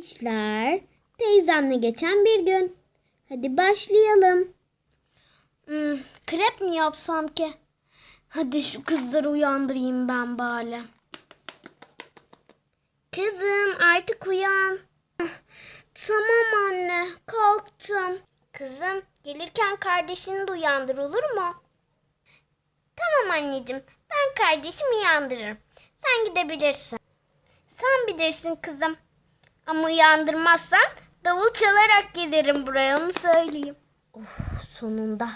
İşler teyzemle geçen bir gün. Hadi başlayalım. Hmm, krep mi yapsam ki? Hadi şu kızları uyandırayım ben bari. Kızım artık uyan. Tamam anne kalktım. Kızım gelirken kardeşini de uyandır olur mu? Tamam anneciğim ben kardeşimi uyandırırım. Sen gidebilirsin. Sen bilirsin kızım. Ama uyandırmazsan davul çalarak gelirim buraya onu söyleyeyim. Of sonunda.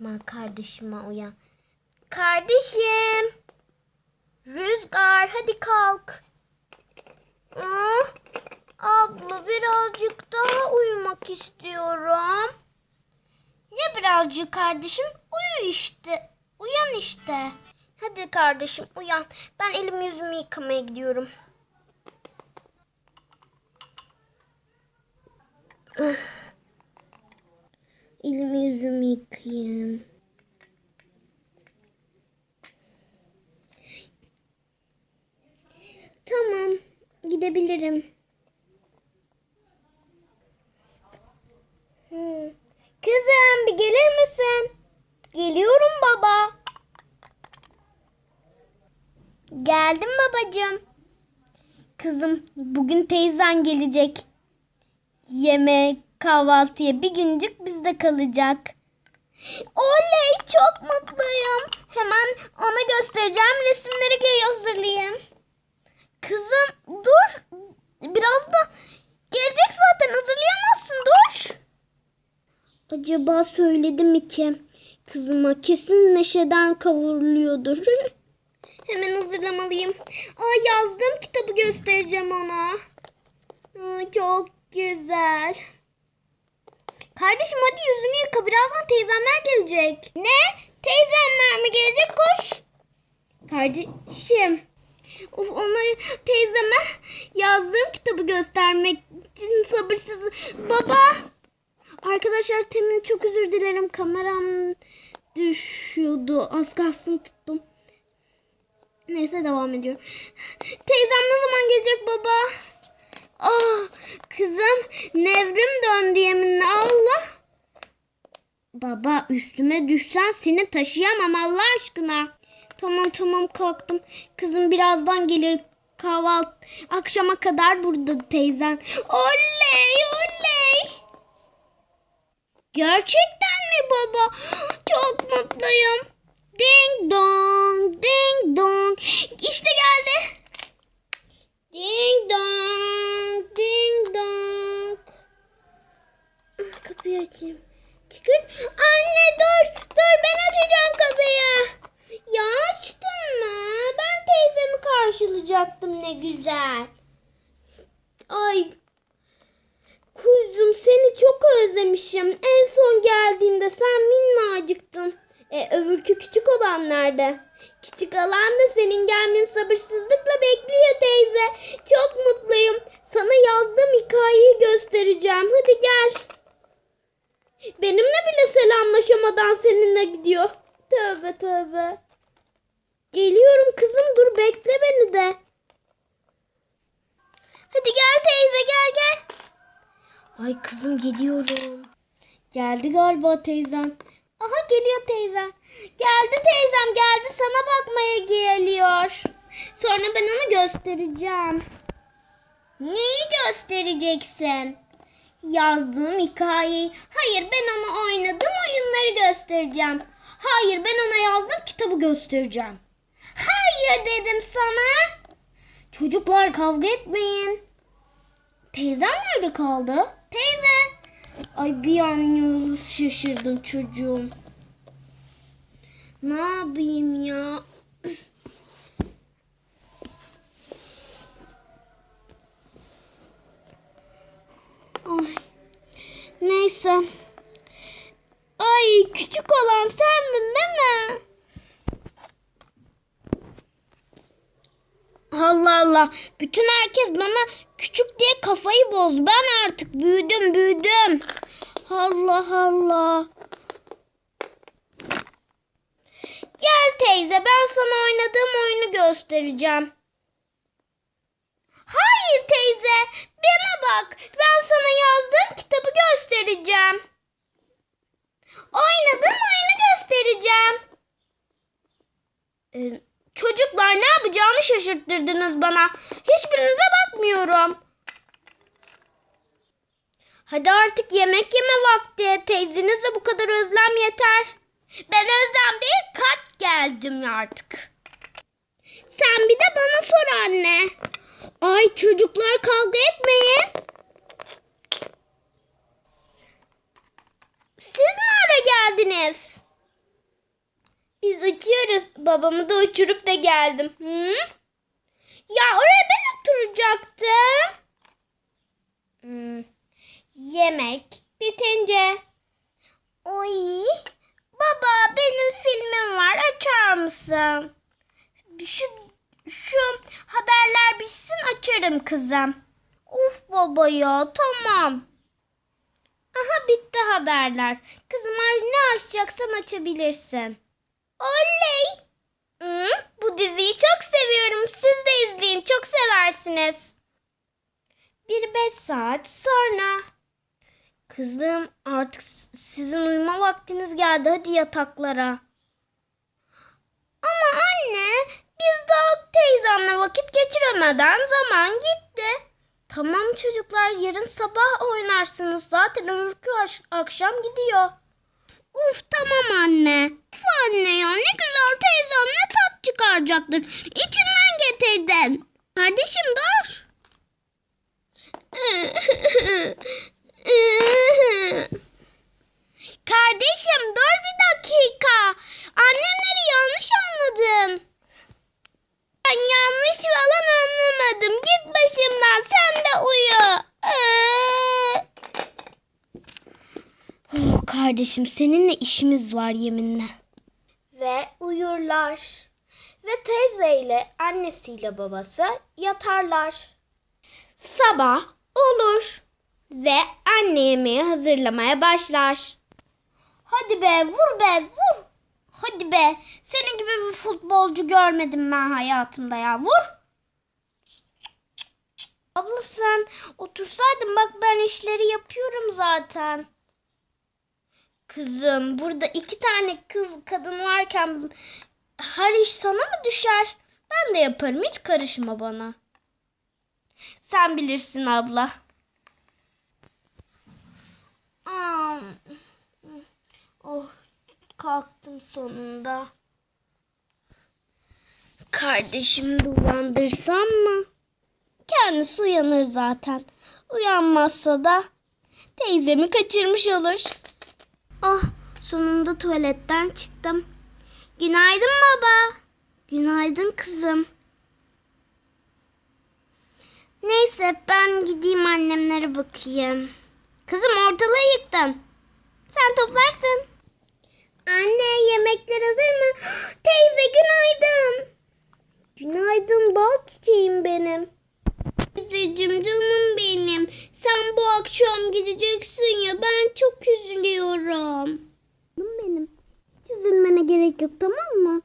Aman kardeşime uyan. Kardeşim. Rüzgar hadi kalk. Ah, abla birazcık daha uyumak istiyorum. Ne birazcık kardeşim? Uyu işte. Uyan işte. Hadi kardeşim uyan. Ben elimi yüzümü yıkamaya gidiyorum. Elimi yüzümü yıkayayım. Tamam, gidebilirim. Kızım bir gelir misin? Geliyorum baba. Geldim babacığım. Kızım bugün teyzen gelecek. Yemek, kahvaltıya bir güncük bizde kalacak. Oley çok mutluyum. Hemen ona göstereceğim resimleri hazırlayayım. Kızım dur. Biraz da gelecek zaten hazırlayamazsın dur. Acaba söyledi mi ki? Kızıma kesin neşeden kavruluyordur. Hemen hazırlamalıyım. Aa, yazdığım kitabı göstereceğim ona. Aa, çok güzel. Kardeşim hadi yüzünü yıka. Birazdan teyzemler gelecek. Ne? Teyzemler mi gelecek? Koş. Kardeşim. Of ona teyzeme yazdığım kitabı göstermek için sabırsız. Baba. Arkadaşlar temin çok özür dilerim. Kameram düşüyordu. Az kalsın tuttum. Neyse devam ediyorum. Teyzem ne zaman gelecek baba? Ah kızım nevrim döndü yeminle Allah. Baba üstüme düşsen seni taşıyamam Allah aşkına. Tamam tamam kalktım. Kızım birazdan gelir kahvaltı. Akşama kadar burada teyzen. Oley oley. Gerçekten mi baba? Çok mutluyum. Ding dong, ding dong. İşte geldi. Ding dong, açayım. Çıkırt. Anne dur, dur ben açacağım kapıyı. Ya açtın mı? Ben teyzemi karşılayacaktım ne güzel. Ay Kuzum seni çok özlemişim. En son geldiğimde sen minnacıktın. E öbürkü küçük olan nerede? Küçük olan da senin gelmeni sabırsızlıkla bekliyor teyze. Çok mutluyum. Sana yazdığım hikayeyi göstereceğim. Hadi gel. Benimle bile selamlaşamadan seninle gidiyor. Tövbe tövbe. Geliyorum kızım dur bekle beni de. Hadi gel teyze gel gel. Ay kızım geliyorum. Geldi galiba teyzem. Aha geliyor teyzem. Geldi teyzem geldi sana bakmaya geliyor. Sonra ben onu göstereceğim. Neyi göstereceksin? Yazdığım hikayeyi. Hayır ben ona oynadığım oyunları göstereceğim. Hayır ben ona yazdığım kitabı göstereceğim. Hayır dedim sana. Çocuklar kavga etmeyin. Teyzem nerede kaldı? Teyze. Ay bir an şaşırdım çocuğum. Ne yapayım ya? Ay. Neyse. Ay küçük olan sendin değil mi? Allah Allah. Bütün herkes bana küçük diye kafayı bozdu. Ben artık büyüdüm büyüdüm. Allah Allah. Gel teyze ben sana oynadığım oyunu göstereceğim. Hayır teyze bana bak. Ben sana yazdığım kitabı göstereceğim. Oynadığım oyunu göstereceğim. Ee, çocuklar ne yapacağımı şaşırttırdınız bana. Hiçbirinize bakmıyorum. Hadi artık yemek yeme vakti. Teyzenizle bu kadar özlem yeter. Ben özlem değil kat geldim artık. Sen bir de bana sor anne. Ay çocuklar kavga etmeyin. Siz ne ara geldiniz? Biz uçuyoruz. Babamı da uçurup da geldim. Hı? Ya oraya ben oturacaktım. Hmm. Yemek bitince. Oy. Baba benim filmim var. Açar mısın? Şu, şu haberler bitsin açarım kızım. Of baba ya tamam. Aha bitti haberler. Kızım ne açacaksan açabilirsin. Oley. Hı, bu diziyi çok seviyorum. Siz de izleyin. Çok seversiniz. Bir beş saat sonra. Kızım artık sizin uyuma vaktiniz geldi. Hadi yataklara. Ama anne biz daha teyzemle vakit geçiremeden zaman gitti. Tamam çocuklar yarın sabah oynarsınız. Zaten öbürkü akşam gidiyor. Uf tamam anne. Uf anne ya ne güzel teyzemle tat çıkaracaktır. İçinden getirdin. Kardeşim dur. Kardeşim dur bir dakika. Annemleri yanlış anladın. Ben yanlış falan anlamadım. Git başımdan sen de uyu. Oh, kardeşim seninle işimiz var yeminle. Ve uyurlar. Ve teyzeyle annesiyle babası yatarlar. Sabah olur ve anne yemeği hazırlamaya başlar. Hadi be vur be vur. Hadi be senin gibi bir futbolcu görmedim ben hayatımda ya vur. Abla sen otursaydın bak ben işleri yapıyorum zaten. Kızım burada iki tane kız kadın varken her iş sana mı düşer? Ben de yaparım hiç karışma bana. Sen bilirsin abla. Oh kalktım sonunda. Kardeşimi de uyandırsam mı? Kendisi uyanır zaten. Uyanmazsa da teyzemi kaçırmış olur. Oh sonunda tuvaletten çıktım. Günaydın baba. Günaydın kızım. Neyse ben gideyim annemlere bakayım. Kızım ortalığı yıktın. Sen toplarsın. Anne yemekler hazır mı? Teyze günaydın. Günaydın bal çiçeğim benim. Teyzeciğim canım benim. Sen bu akşam gideceksin ya ben çok üzülüyorum. Canım benim. Hiç üzülmene gerek yok tamam mı?